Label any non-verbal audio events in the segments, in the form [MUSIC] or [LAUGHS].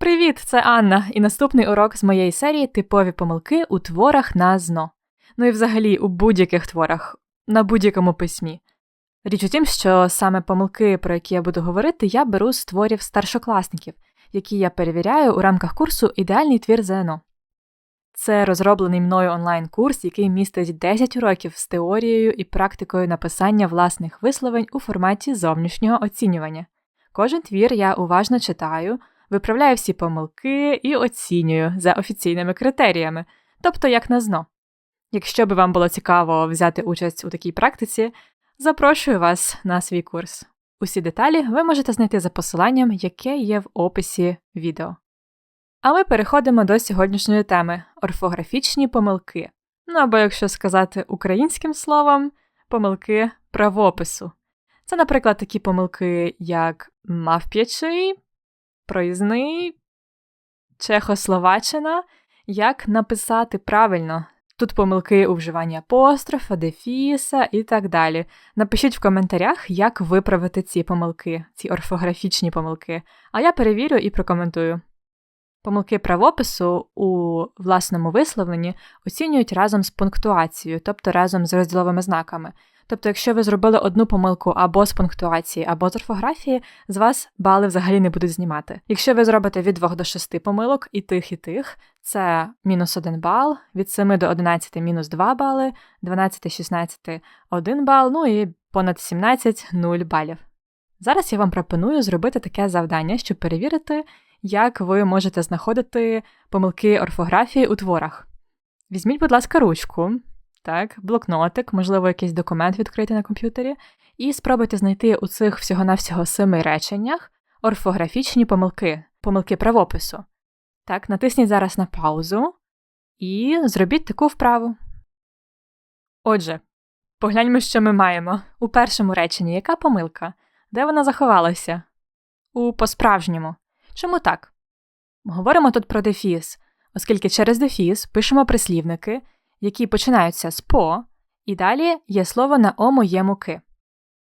Привіт, це Анна, і наступний урок з моєї серії типові помилки у творах на ЗНО. Ну і взагалі у будь-яких творах, на будь-якому письмі. Річ у тім, що саме помилки, про які я буду говорити, я беру з творів старшокласників, які я перевіряю у рамках курсу Ідеальний твір ЗНО. Це розроблений мною онлайн-курс, який містить 10 уроків з теорією і практикою написання власних висловень у форматі зовнішнього оцінювання. Кожен твір я уважно читаю, виправляю всі помилки і оцінюю за офіційними критеріями, тобто як на ЗНО. Якщо би вам було цікаво взяти участь у такій практиці, запрошую вас на свій курс. Усі деталі ви можете знайти за посиланням, яке є в описі відео. А ми переходимо до сьогоднішньої теми орфографічні помилки. Ну або, якщо сказати українським словом, помилки правопису. Це, наприклад, такі помилки, як мавп'ячий, проїзний, Чехословаччина, як написати правильно. Тут помилки у вживанні апострофа, дефіса і так далі. Напишіть в коментарях, як виправити ці помилки, ці орфографічні помилки, а я перевірю і прокоментую. Помилки правопису у власному висловленні оцінюють разом з пунктуацією, тобто разом з розділовими знаками. Тобто, якщо ви зробили одну помилку або з пунктуації, або з орфографії, з вас бали взагалі не будуть знімати. Якщо ви зробите від 2 до 6 помилок і тих, і тих, це мінус 1 бал, від 7 до 11 мінус 2 бали, 12-16 1 бал, ну і понад 17 0 балів. Зараз я вам пропоную зробити таке завдання, щоб перевірити, як ви можете знаходити помилки орфографії у творах. Візьміть, будь ласка, ручку, так, блокнотик, можливо, якийсь документ відкрити на комп'ютері, і спробуйте знайти у цих всього-навсього семи реченнях орфографічні помилки, помилки правопису. Так, натисніть зараз на паузу і зробіть таку вправу. Отже, погляньмо, що ми маємо. У першому реченні яка помилка? Де вона заховалася? У по-справжньому. Чому так? Говоримо тут про дефіс, оскільки через дефіс пишемо прислівники, які починаються з по, і далі є слово на о моєму ки.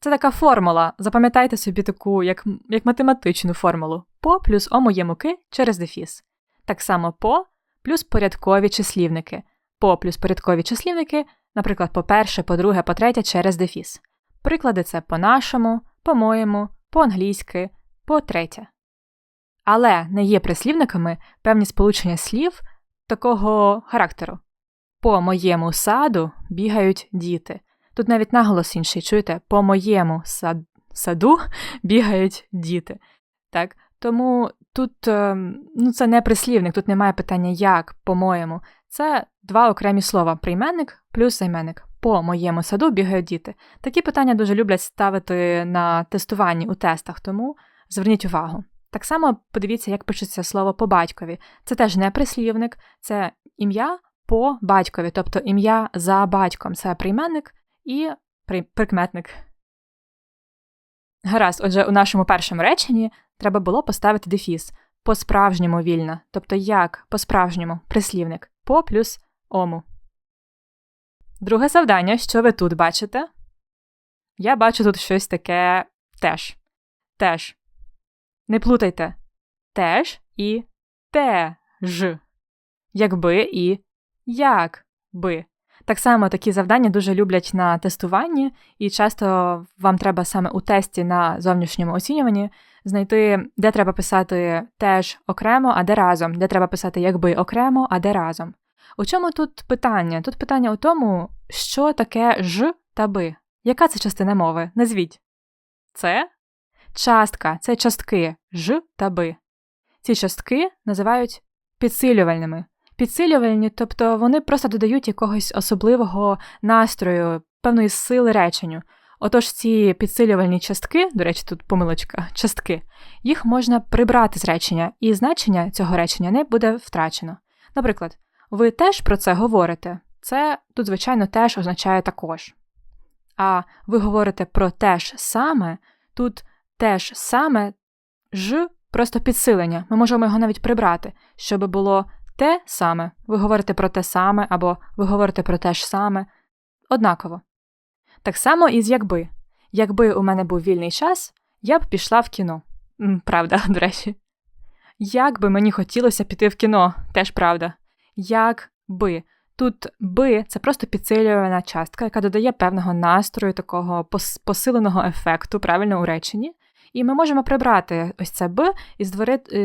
Це така формула. Запам'ятайте собі таку, як як математичну формулу по плюс о моєму ки через дефіс. Так само по плюс порядкові числівники. По плюс порядкові числівники, наприклад, по перше, по друге, по третє через дефіс. Приклади це по-нашому, по-моєму, по-англійськи, по третє. Але не є прислівниками певні сполучення слів такого характеру. По моєму саду бігають діти. Тут навіть наголос інший, чуєте, по моєму сад... саду бігають діти. Так? Тому тут ем, ну, це не прислівник, тут немає питання як, по-моєму. Це два окремі слова: прийменник плюс займенник. По моєму саду бігають діти. Такі питання дуже люблять ставити на тестуванні у тестах, тому зверніть увагу. Так само подивіться, як пишеться слово по батькові. Це теж не прислівник, це ім'я по батькові, тобто ім'я за батьком це прийменник і при... прикметник. Гаразд, отже, у нашому першому реченні треба було поставити дефіс по-справжньому вільно, тобто як по-справжньому прислівник по плюс ому. Друге завдання, що ви тут бачите? Я бачу тут щось таке теж. Теж. Не плутайте теж і теж. Якби і як би. Так само такі завдання дуже люблять на тестуванні, і часто вам треба саме у тесті на зовнішньому оцінюванні знайти, де треба писати теж окремо, а де разом, де треба писати якби окремо, а де разом. У чому тут питання? Тут питання у тому, що таке ж та би. Яка це частина мови? Назвіть. Це частка, це частки ж та би. Ці частки називають підсилювальними. Підсилювальні, тобто вони просто додають якогось особливого настрою, певної сили реченню. Отож, ці підсилювальні частки, до речі, тут помилочка, частки, їх можна прибрати з речення, і значення цього речення не буде втрачено. Наприклад, ви теж про це говорите. Це тут, звичайно, теж означає також. А ви говорите про те ж саме, тут теж саме ж просто підсилення. Ми можемо його навіть прибрати, щоб було те саме, ви говорите про те саме, або ви говорите про те ж саме. Однаково. Так само і з якби. Якби у мене був вільний час, я б пішла в кіно. Правда, [LAUGHS] до речі. Як би мені хотілося піти в кіно, теж правда. Як би. Тут би це просто підсилювана частка, яка додає певного настрою, такого посиленого ефекту, правильно у реченні. І ми можемо прибрати ось це б і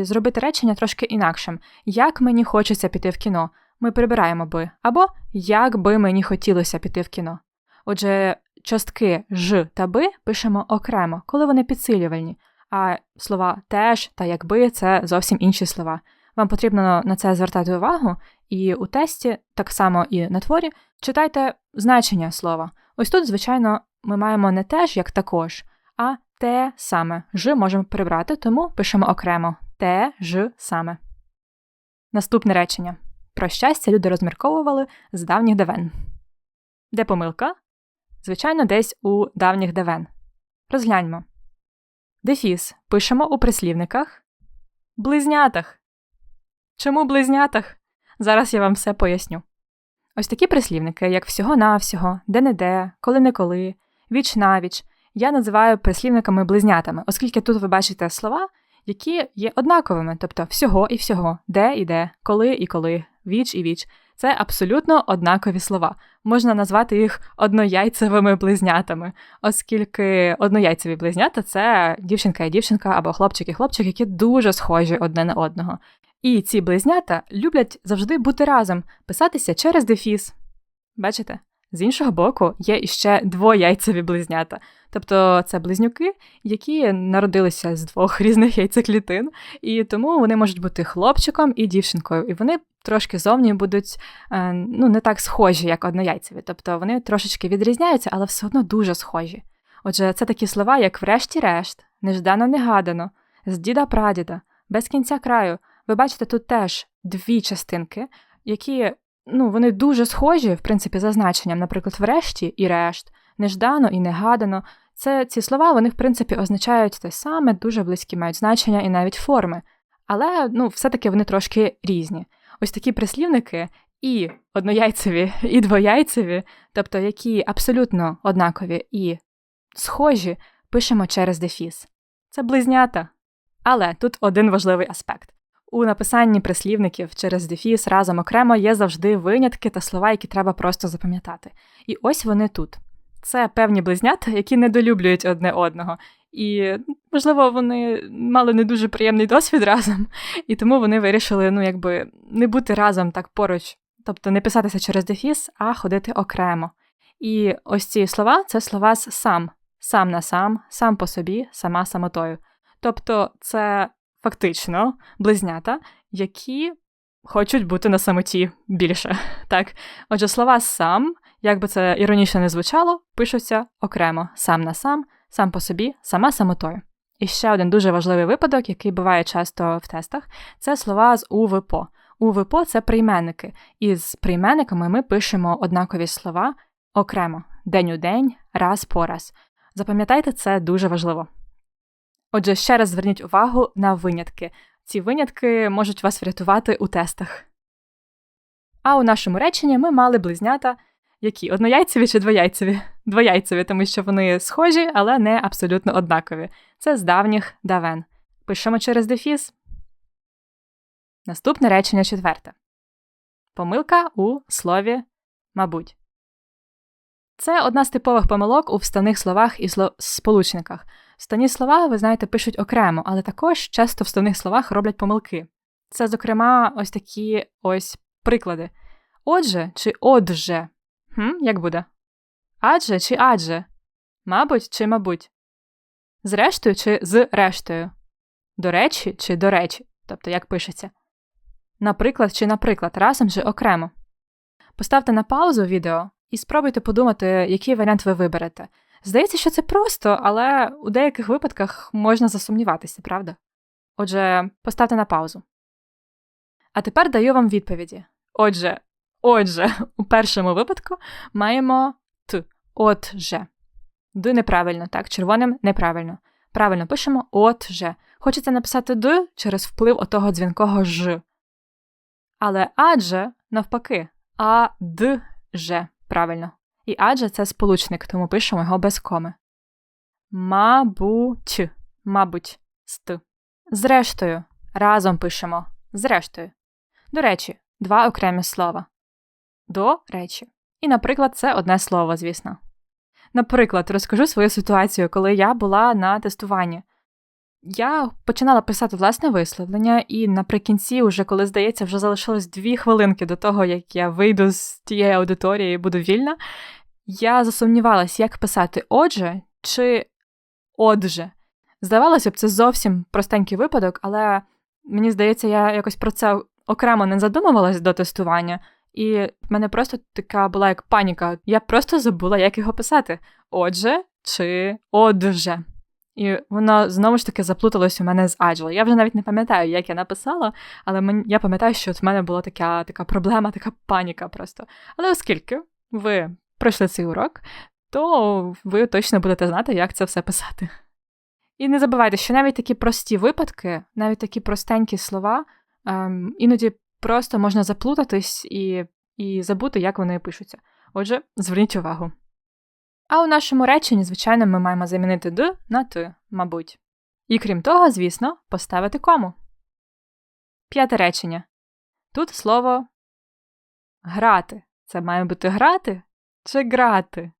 зробити речення трошки інакшим. Як мені хочеться піти в кіно, ми прибираємо би, або як би мені хотілося піти в кіно. Отже, частки ж та би пишемо окремо, коли вони підсилювальні, а слова теж та якби це зовсім інші слова. Вам потрібно на це звертати увагу, і у тесті, так само і на творі, читайте значення слова. Ось тут, звичайно, ми маємо не теж як також, те саме. Ж можемо прибрати, тому пишемо окремо те ж саме. Наступне речення. Про щастя люди розмірковували з давніх давен. Де помилка? Звичайно, десь у давніх давен. Розгляньмо. Дефіс пишемо у прислівниках. Близнятах. Чому близнятах? Зараз я вам все поясню. Ось такі прислівники, як всього-навсього, де-не-де, коли-неколи, віч-навіч, я називаю прислівниками-близнятами, оскільки тут ви бачите слова, які є однаковими, тобто всього і всього, де і де, коли і коли, віч і віч. Це абсолютно однакові слова. Можна назвати їх однояйцевими близнятами, оскільки однояйцеві близнята це дівчинка і дівчинка або хлопчик і хлопчик, які дуже схожі одне на одного. І ці близнята люблять завжди бути разом, писатися через дефіс. Бачите? З іншого боку, є іще двояйцеві близнята, тобто це близнюки, які народилися з двох [LAUGHS] різних яйцеклітин, і тому вони можуть бути хлопчиком і дівчинкою, і вони трошки зовні будуть е, ну, не так схожі, як однояйцеві. Тобто вони трошечки відрізняються, але все одно дуже схожі. Отже, це такі слова, як врешті-решт, неждано негадано, з діда прадіда, без кінця краю. Ви бачите, тут теж дві частинки, які ну, вони дуже схожі, в принципі, за значенням, наприклад, врешті і решт, неждано і негадано. Це ці слова, вони, в принципі, означають те саме, дуже близькі мають значення і навіть форми. Але ну, все-таки вони трошки різні. Ось такі прислівники і однояйцеві, і двояйцеві, тобто які абсолютно однакові і схожі, пишемо через дефіс. Це близнята. Але тут один важливий аспект. У написанні прислівників через дефіс разом окремо є завжди винятки та слова, які треба просто запам'ятати. І ось вони тут. Це певні близнята, які недолюблюють одне одного. І, можливо, вони мали не дуже приємний досвід разом, і тому вони вирішили, ну, якби не бути разом так поруч, тобто не писатися через дефіс, а ходити окремо. І ось ці слова це слова з сам, сам на сам, сам по собі, сама самотою. Тобто, це фактично близнята, які хочуть бути на самоті більше. [LAUGHS] Так, отже, слова сам, як би це іронічно не звучало, пишуться окремо сам на сам, сам по собі, сама самотою. І ще один дуже важливий випадок, який буває часто в тестах, це слова з УВПО. УВПО це прийменники, і з прийменниками ми пишемо однакові слова окремо день у день, раз по раз. Запам'ятайте, це дуже важливо. Отже, ще раз зверніть увагу на винятки. Ці винятки можуть вас врятувати у тестах. А у нашому реченні ми мали близнята, які однояйцеві чи двояйцеві? Двояйцеві, тому що вони схожі, але не абсолютно однакові. Це з давніх давен. Пишемо через дефіс. Наступне речення четверте. Помилка у слові мабуть. Це одна з типових помилок у вставних словах і сполучниках. Вставні слова, ви знаєте, пишуть окремо, але також часто в вставних словах роблять помилки. Це, зокрема, ось такі ось приклади. Отже чи отже. Хм, Як буде? Адже чи адже? Мабуть, чи мабуть. Зрештою чи з рештою. До речі, чи до речі, тобто як пишеться. Наприклад, чи наприклад, разом же окремо. Поставте на паузу відео і спробуйте подумати, який варіант ви виберете. Здається, що це просто, але у деяких випадках можна засумніватися, правда? Отже, поставте на паузу. А тепер даю вам відповіді. Отже, отже, [LAUGHS] у першому випадку маємо т. Отже. Д неправильно, так, червоним неправильно. Правильно пишемо отже. Хочеться написати Д через вплив отого дзвінкого ж. Але адже навпаки, а д же правильно. І адже це сполучник, тому пишемо його без коми. Мабуть, мабуть, ст. Зрештою, разом пишемо. Зрештою. До речі, два окремі слова. До речі. І, наприклад, це одне слово, звісно. Наприклад, розкажу свою ситуацію, коли я була на тестуванні. Я починала писати власне висловлення, і наприкінці, уже коли здається, вже залишилось дві хвилинки до того, як я вийду з тієї аудиторії і буду вільна, я засумнівалась, як писати отже чи отже. Здавалося б, це зовсім простенький випадок, але мені здається, я якось про це окремо не задумувалась до тестування, і в мене просто така була як паніка. Я просто забула, як його писати. Отже чи отже. І воно знову ж таки заплуталось у мене з Agile. Я вже навіть не пам'ятаю, як я написала, але мен... я пам'ятаю, що от в мене була така така проблема, така паніка просто. Але оскільки ви пройшли цей урок, то ви точно будете знати, як це все писати. І не забувайте, що навіть такі прості випадки, навіть такі простенькі слова, ем, іноді просто можна заплутатись і, і забути, як вони пишуться. Отже, зверніть увагу. А у нашому реченні, звичайно, ми маємо замінити д на т, мабуть. І крім того, звісно, поставити кому. П'яте речення. Тут слово грати. Це має бути грати чи грати.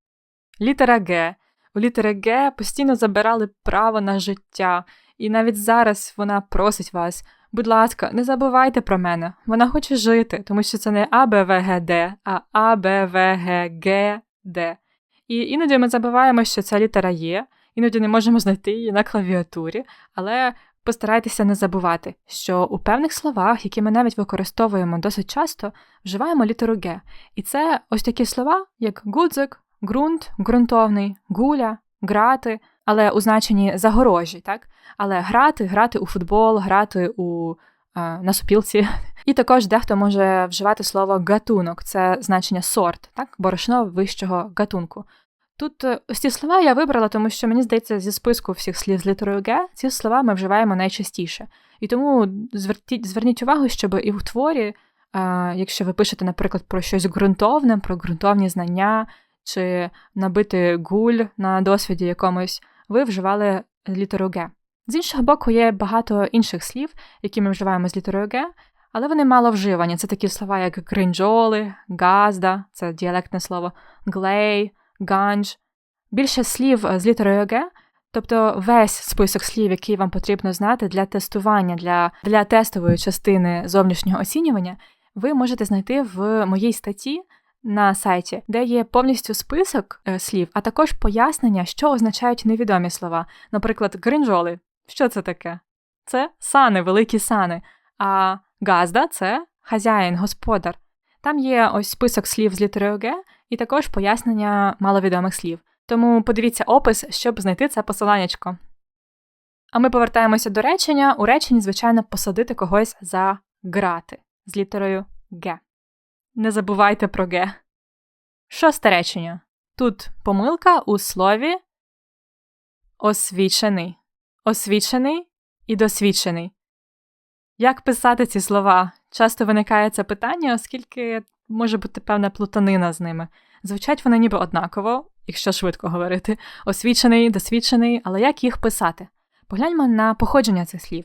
Літера Г. У літери Г постійно забирали право на життя, і навіть зараз вона просить вас. Будь ласка, не забувайте про мене. Вона хоче жити, тому що це не А, Б, В, Г, Д, а А. І іноді ми забуваємо, що ця літера є, іноді не можемо знайти її на клавіатурі, але постарайтеся не забувати, що у певних словах, які ми навіть використовуємо досить часто, вживаємо літеру Г. І це ось такі слова, як гудзик, ґрунт, ґрунтовний, гуля, грати, але у значенні загорожі, так? Але грати, грати у футбол, грати у на супілці. [LAUGHS] І також дехто може вживати слово гатунок, це значення сорт, так, борошно вищого гатунку. Тут е, ось ці слова я вибрала, тому що мені здається, зі списку всіх слів з літерою Г ці слова ми вживаємо найчастіше. І тому зверніть, зверніть увагу, щоб і в творі, а, якщо ви пишете, наприклад, про щось ґрунтовне, про ґрунтовні знання чи набити гуль на досвіді якомусь, ви вживали літеру Г. З іншого боку, є багато інших слів, які ми вживаємо з літерою Г, але вони мало вживані. Це такі слова, як гринджоли, газда, це діалектне слово, глей, ганж. Більше слів з літерою Г, тобто весь список слів, який вам потрібно знати для тестування, для, для тестової частини зовнішнього оцінювання, ви можете знайти в моїй статті. На сайті, де є повністю список е, слів, а також пояснення, що означають невідомі слова. Наприклад, гринжоли що це таке? Це сани, великі сани. А газда це хазяїн, господар. Там є ось список слів з літерою Г і також пояснення маловідомих слів. Тому подивіться опис, щоб знайти це посиланнячко. А ми повертаємося до речення. У реченні, звичайно, посадити когось за грати з літерою Г. Не забувайте про Г. Шосте речення. Тут помилка у слові освічений освічений і досвідчений. Як писати ці слова? Часто виникає це питання, оскільки може бути певна плутанина з ними. Звучать вони ніби однаково, якщо швидко говорити, освічений, досвідчений, але як їх писати? Погляньмо на походження цих слів.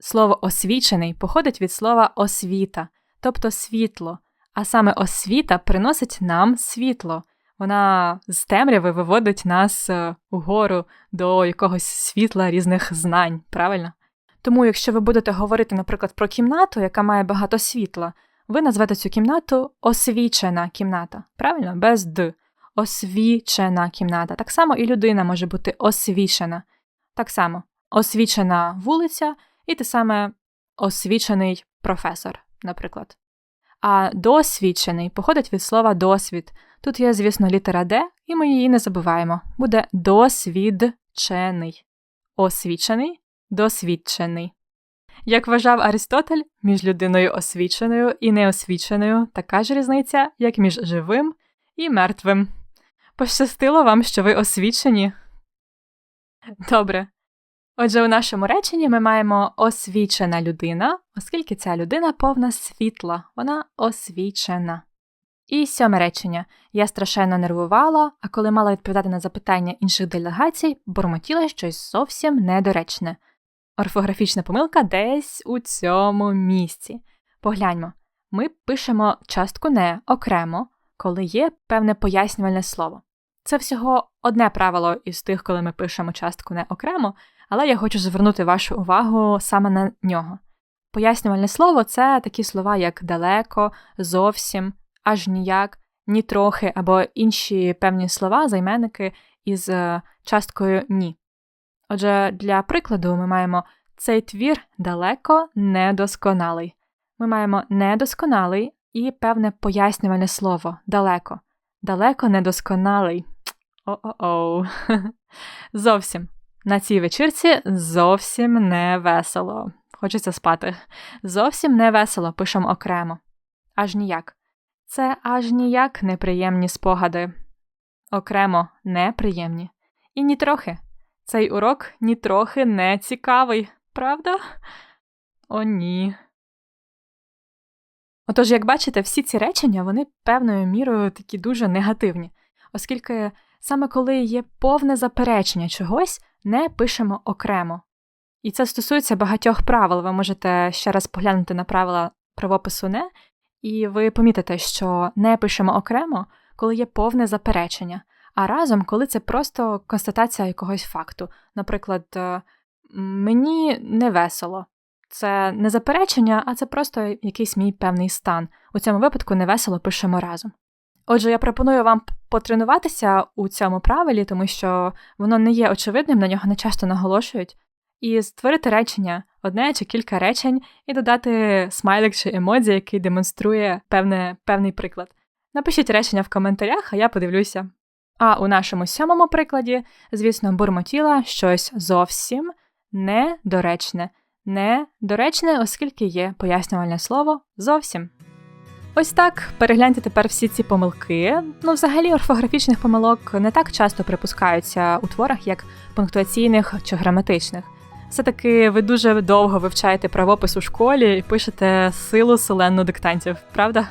Слово освічений походить від слова освіта, тобто світло, а саме освіта приносить нам світло. Вона з темряви виводить нас е, угору до якогось світла різних знань, правильно? Тому, якщо ви будете говорити, наприклад, про кімнату, яка має багато світла, ви назвете цю кімнату освічена кімната, правильно? Без д. Освічена кімната. Так само і людина може бути освічена. Так само освічена вулиця, і те саме освічений професор, наприклад. А досвідчений походить від слова досвід. Тут є, звісно, літера Д, і ми її не забуваємо. Буде досвідчений. Освічений, досвідчений. Як вважав Аристотель, між людиною освіченою і неосвіченою така ж різниця, як між живим і мертвим. Пощастило вам, що ви освічені? Добре. Отже, у нашому реченні ми маємо освічена людина, оскільки ця людина повна світла, вона освічена. І сьоме речення. Я страшенно нервувала, а коли мала відповідати на запитання інших делегацій, бурмотіла щось зовсім недоречне. Орфографічна помилка десь у цьому місці. Погляньмо. Ми пишемо частку не окремо, коли є певне пояснювальне слово. Це всього одне правило із тих, коли ми пишемо частку не окремо, але я хочу звернути вашу увагу саме на нього. Пояснювальне слово це такі слова, як далеко, зовсім, аж ніяк, ні трохи або інші певні слова, займенники із е, часткою ні. Отже, для прикладу ми маємо цей твір далеко недосконалий. Ми маємо недосконалий і певне пояснювальне слово далеко. Далеко недосконалий. О-о-о. [LAUGHS] Зовсім. На цій вечірці зовсім не весело. Хочеться спати. Зовсім не весело пишемо окремо. Аж ніяк. Це аж ніяк неприємні спогади. Окремо неприємні. І нітрохи. Цей урок нітрохи не цікавий, правда? О, ні. Отож, як бачите, всі ці речення вони певною мірою такі дуже негативні, оскільки саме коли є повне заперечення чогось, не пишемо окремо. І це стосується багатьох правил. Ви можете ще раз поглянути на правила правопису не, і ви помітите, що не пишемо окремо, коли є повне заперечення, а разом, коли це просто констатація якогось факту. Наприклад, е, мені не весело. Це не заперечення, а це просто якийсь мій певний стан. У цьому випадку невесело пишемо разом. Отже, я пропоную вам потренуватися у цьому правилі, тому що воно не є очевидним, на нього не часто наголошують, і створити речення, одне чи кілька речень, і додати смайлик чи емодзі, який демонструє певне, певний приклад. Напишіть речення в коментарях, а я подивлюся. А у нашому сьомому прикладі, звісно, бурмотіла щось зовсім недоречне. Недоречне, оскільки є пояснювальне слово зовсім. Ось так перегляньте тепер всі ці помилки. Ну, взагалі, орфографічних помилок не так часто припускаються у творах, як пунктуаційних чи граматичних. Все-таки ви дуже довго вивчаєте правопис у школі і пишете силу селенну диктантів, правда?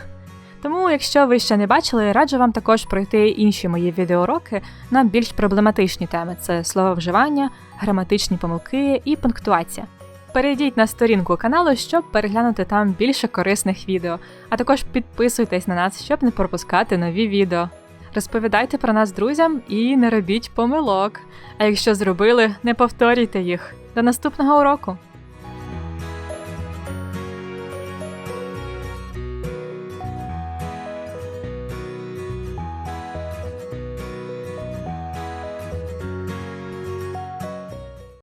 Тому, якщо ви ще не бачили, раджу вам також пройти інші мої відеоуроки на більш проблематичні теми: це слововживання, граматичні помилки і пунктуація. Перейдіть на сторінку каналу, щоб переглянути там більше корисних відео, а також підписуйтесь на нас, щоб не пропускати нові відео. Розповідайте про нас друзям і не робіть помилок. А якщо зробили, не повторюйте їх. До наступного уроку!